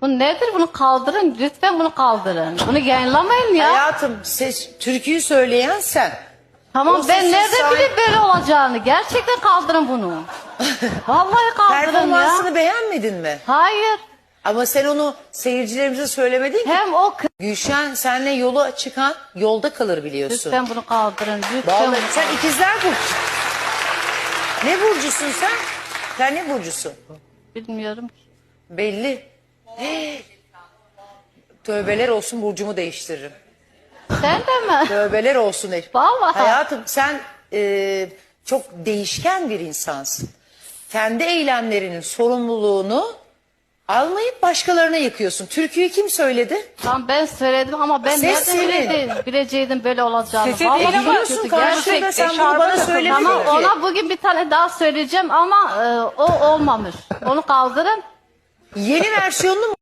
Bu nedir? Bunu kaldırın. Lütfen bunu kaldırın. Bunu yayınlamayın ya. Hayatım ses, türküyü söyleyen sen. tamam o ben sesin nerede sahibi- bileyim böyle olacağını. Gerçekten kaldırın bunu. Vallahi kaldırın ya. Performansını beğenmedin mi? Hayır. Ama sen onu seyircilerimize söylemedin ki. Hem o kız. Gülşen senle yola çıkan yolda kalır biliyorsun. Lütfen bunu kaldırın. Lütfen. Vallahi sen ikizler burcu. Ne burcusun sen? Sen ne burcusun? Bilmiyorum. Belli. Hey. Tövbeler olsun burcumu değiştiririm. Sen de mi? Tövbeler olsun. Vallahi. Hayatım sen e, çok değişken bir insansın. Kendi eylemlerinin sorumluluğunu almayıp başkalarına yıkıyorsun. Türküyü kim söyledi? Tamam ben söyledim ama ben Ses nereden senin. bileydim, bileceğim böyle olacağını. Sesi Vallahi değil ama Biliyorsun kötü, karşında sen bunu bana takın. söyledin Tamam ki. ona bugün bir tane daha söyleyeceğim ama e, o olmamış. Onu kaldırın. Yeni versiyonunu mu